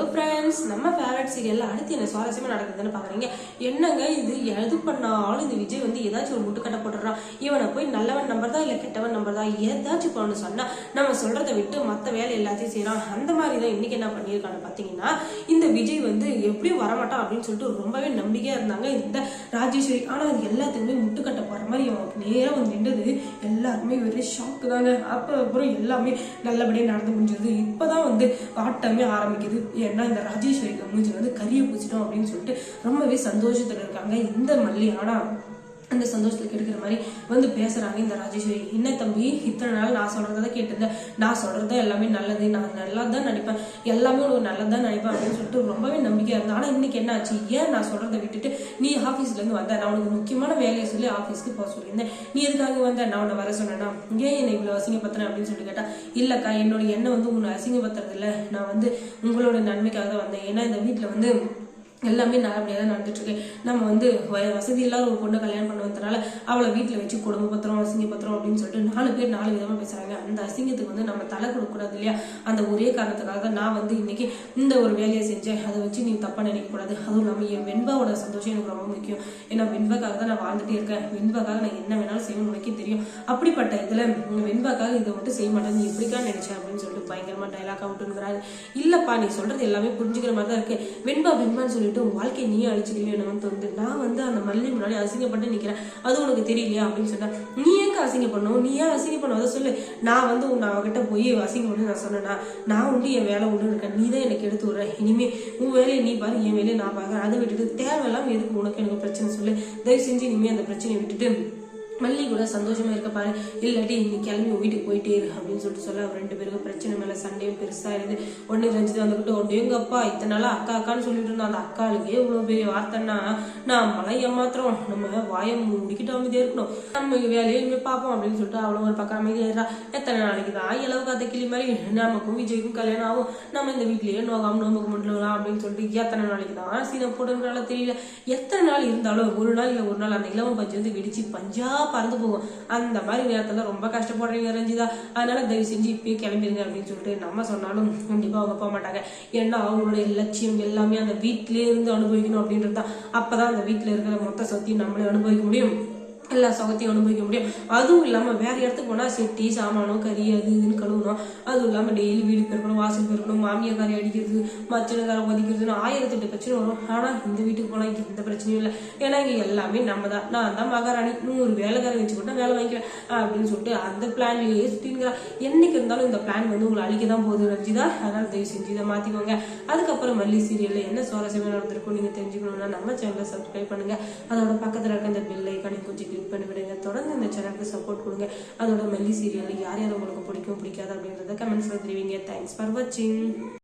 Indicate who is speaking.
Speaker 1: Hello friends நம்ம favourite சீரியல்ல அடுத்து என்ன சுவாரஸ்யமா நடக்குதுன்னு பாக்குறீங்க என்னங்க இது? எது பண்ணாலும் இந்த விஜய் வந்து ஏதாச்சும் ஒரு முட்டுக்க போட்டுறான் இவனை போய் நல்லவன் நம்பர் தான் இல்ல கெட்டவன் நம்பர் தான் ஏதாச்சும் பண்ணணும் சொன்னா நம்ம சொல்றதை விட்டு மத்த வேலை எல்லாத்தையும் செய்யறான். அந்த மாதிரி தான் இன்னைக்கு என்ன பண்ணியிருக்கான்னு பாத்தீங்கன்னா இந்த விஜய் வந்து எப்படியும் வரமாட்டான் அப்படின்னு சொல்லிட்டு ரொம்பவே நம்பிக்கையா இருந்தாங்க இந்த ராஜேஸ்வரி. ஆனா அது எல்லாத்துக்குமே முட்டுக்கட்ட போற மாதிரி அவன் நேரம் வந்து நின்றது எல்லாருமே ஒரே ஷாக்கு தாங்க. அப்ப அப்புறம் எல்லாமே நல்லபடியா நடந்து முடிஞ்சது. இப்பதான் வந்து ஆட்டமே ஆரம்பிக்குது. ஏன்னா இந்த ராஜேஸ்வரிக்கு மூஞ்சி வந்து கரிய பூச்சிட்டோம் அப்படின்னு சொல்லிட்டு ரொம்பவே சந்தோஷத்துல இருக்காங்க இந்த மல்லி. ஆனா அந்த சந்தோஷத்தில் கெடுக்கிற மாதிரி வந்து பேசுறாங்க. இந்த ராஜேஸ்வரி என்ன தம்பி இத்தனை நாள் நான் சொல்றதை கேட்டிருந்தேன். நான் சொல்றது எல்லாமே நல்லது. நான் நல்லா தான் நினைப்பேன். எல்லாமே உனக்கு நல்லதான் நினைப்பேன். அப்படின்னு சொல்லிட்டு ரொம்பவே நம்பிக்கையா இருந்தேன் ஆனா இன்னைக்கு என்ன ஆச்சு? ஏன் நான் சொல்றதை விட்டுட்டு நீ ஆபீஸ்ல இருந்து வந்த? நான் உனக்கு முக்கியமான வேலையை சொல்லி ஆபீஸ்க்கு போக சொல்லியிருந்தேன். நீ எதுக்காக வந்த? நான் உன்னை வர சொன்னேன்னா ஏன் என்னை இவ்வளவு அசிங்கப்படுத்துறேன் அப்படின்னு சொல்லி கேட்டா இல்லக்கா என்னோட எண்ணம் வந்து உன்னை அசிங்கப்படுத்துறது இல்லை நான் வந்து உங்களோட நன்மைக்காக தான் வந்தேன். ஏன்னா இந்த வீட்டுல வந்து எல்லாமே நல்லபடியாக தான் நடந்துட்டு நம்ம வந்து வசதி இல்லாத ஒரு பொண்ணை கல்யாணம் பண்ண வந்தனால அவளை வீட்டில் வச்சு குடும்ப பத்திரம் அசிங்க பத்திரம் அப்படின்னு சொல்லிட்டு நாலு பேர் நாலு விதமாக பேசுகிறாங்க அந்த அசிங்கத்துக்கு வந்து நம்ம தலை கொடுக்கக்கூடாது இல்லையா? அந்த ஒரே காரணத்துக்காக தான் நான் வந்து இன்னைக்கு இந்த ஒரு வேலையை செஞ்சேன். அதை வச்சு நீ தப்பாக நினைக்கக்கூடாது அதுவும் இல்லாமல் என் வெண்பாவோட சந்தோஷம் எனக்கு ரொம்ப முக்கியம். ஏன்னா வெண்பாக்காக தான் நான் வாழ்ந்துட்டே இருக்கேன். வெண்பாக்காக நான் என்ன வேணாலும் செய்யணும்னு உனக்கே தெரியும். அப்படிப்பட்ட இதில் வெண்பாக்காக இதை மட்டும் செய்ய மாட்டேன் நீ எப்படிக்கா நினைச்சேன் அப்படின்னு சொல்லிட்டு பயங்கரமாக டைலாக் அவுட்டுங்கிறாரு இல்லைப்பா நீ சொல்கிறது எல்லாமே புரிஞ்சுக்கிற மாதிரி தான் இருக்கு. வெண்பா வெண்பான்னு சொல்லிட்டு உன் வாழ்க்கையை நீயே அழிச்சிக்கலையோ என்னன்னு தோணுது நான் வந்து அந்த மல்லி முன்னாடி அசிங்கப்பட்டு நிற்கிறேன் அது உனக்கு தெரியலையா அப்படின்னு சொன்னா நீ ஏங்க பண்ணும் நீ ஏன் அசிங்கப்படும் அதை சொல்லு. நான் வந்து உன் அவகிட்ட போய் அசிங்கம் பண்ணி நான் சொன்னேன்னா நான் உண்டு என் வேலை உண்டு இருக்கேன். நீ தான் எனக்கு எடுத்து விடுற. இனிமே உன் வேலையை நீ பாரு என் வேலையை நான் பாக்குறேன் அதை விட்டுட்டு தேவையில்லாம எதுக்கு உனக்கு எனக்கு பிரச்சனை சொல்லு. தயவு செஞ்சு இனிமே அந்த பிரச்சனையை விட்டுட்டு மல்லி கூட சந்தோஷமா இருக்க பாரு. இல்லாட்டி இன்னைக்கு கிளம்பி வீட்டுக்கு போயிட்டே இரு அப்படின்னு சொல்லிட்டு சொல்ல அவர் ரெண்டு பேருக்கும் பிரச்சனை மேல சண்டையும் பெருசா இருந்து ஒன்னு ரஞ்சிதா வந்துகிட்டு ஒன்று எங்க அப்பா இத்தனை நாளா அக்கா அக்கான்னு சொல்லிட்டு இருந்தோம் அந்த அக்காளுக்கே இவ்வளவு பெரிய வார்த்தைன்னா நான் மலைய மாத்திரம் நம்ம வாயை முடிக்கிட்டு அமைதியா இருக்கணும். நம்ம வேலையை இனிமே பார்ப்போம் அப்படின்னு சொல்லிட்டு அவ்வளவு ஒரு பக்கம் அமைதியா எத்தனை நாளைக்கு தான் இளவு காத்த கிளி மாதிரி நமக்கும் விஜய்க்கும் கல்யாணம் ஆகும். நம்ம இந்த வீட்லயே நோகாம நோம்புக்கு மட்டும் அப்படின்னு சொல்லிட்டு எத்தனை நாளைக்கு தான் சீனை போடுறதுனால தெரியல. எத்தனை நாள் இருந்தாலும் ஒரு நாள் இல்ல ஒரு நாள் அந்த இளவ பஞ்சு வந்து வெடிச்சு பஞ்சா பறந்து போகும். அந்த மாதிரி நேரத்தில் ரொம்ப கஷ்டப்படுறீங்க ரஞ்சிதா. அதனால தயவு செஞ்சு இப்பயே கிளம்பிருங்க அப்படின்னு சொல்லிட்டு நம்ம சொன்னாலும் கண்டிப்பாக அவங்க போக மாட்டாங்க. ஏன்னா அவங்களுடைய லட்சியம் எல்லாமே அந்த வீட்டிலே இருந்து அனுபவிக்கணும் அப்படின்றது தான் அப்பதான் அந்த வீட்டில் இருக்கிற மொத்த சொத்தையும் நம்மளே அனுபவிக்க முடியும். எல்லா சுகத்தையும் அனுபவிக்க முடியும். அதுவும் இல்லாம வேற இடத்துக்கு போனா செட்டி சாமானம் கறி அது இதுன்னு கழுவணும் அதுவும் இல்லாம டெய்லி வீடு பெருக்கணும் வாசல் பெருக்கணும் மாமியார் கறி அடிக்கிறது மச்சனக்கார கொதிக்கிறதுன்னு ஆயிரத்தி எட்டு பிரச்சனை வரும். ஆனா இந்த வீட்டுக்கு போனா இங்க எந்த பிரச்சனையும் இல்லை. ஏன்னா இங்க எல்லாமே நம்ம தான் நான் தான் மகாராணி. நூறு வேலைக்காரன் வச்சுக்கிட்டா வேலை வாங்கிக்கிறேன் அப்படின்னு சொல்லிட்டு அந்த பிளான்லயே சுத்திங்கிறா என்னைக்கு இருந்தாலும் இந்த பிளான் வந்து உங்களை அழிக்க தான் போகுது ரஞ்சிதா. அதனால தயவு செஞ்சு இதை மாத்திக்கோங்க. அதுக்கப்புறம் மல்லி சீரியல்ல என்ன சுவாரஸ்யமா நடந்திருக்கும் நீங்க தெரிஞ்சுக்கணும்னா நம்ம சேனலை சப்ஸ்கிரைப் பண்ணுங்க. அதோட பக்கத்துல இருக்க அந்த பெல் ஐக்கானையும் கொஞ்சம் கிளிக் பண்ணி விடுங்க. தொடர்ந்து இந்த சேனலுக்கு சப்போர்ட் கொடுங்க. அதோட மெல்லி சீரியல் யார் யார் உங்களுக்கு பிடிக்கும் பிடிக்காது அப்படின்றத கமெண்ட்ஸில் தெரிவிங்க. தேங்க்ஸ் ஃபார் வாட்சிங்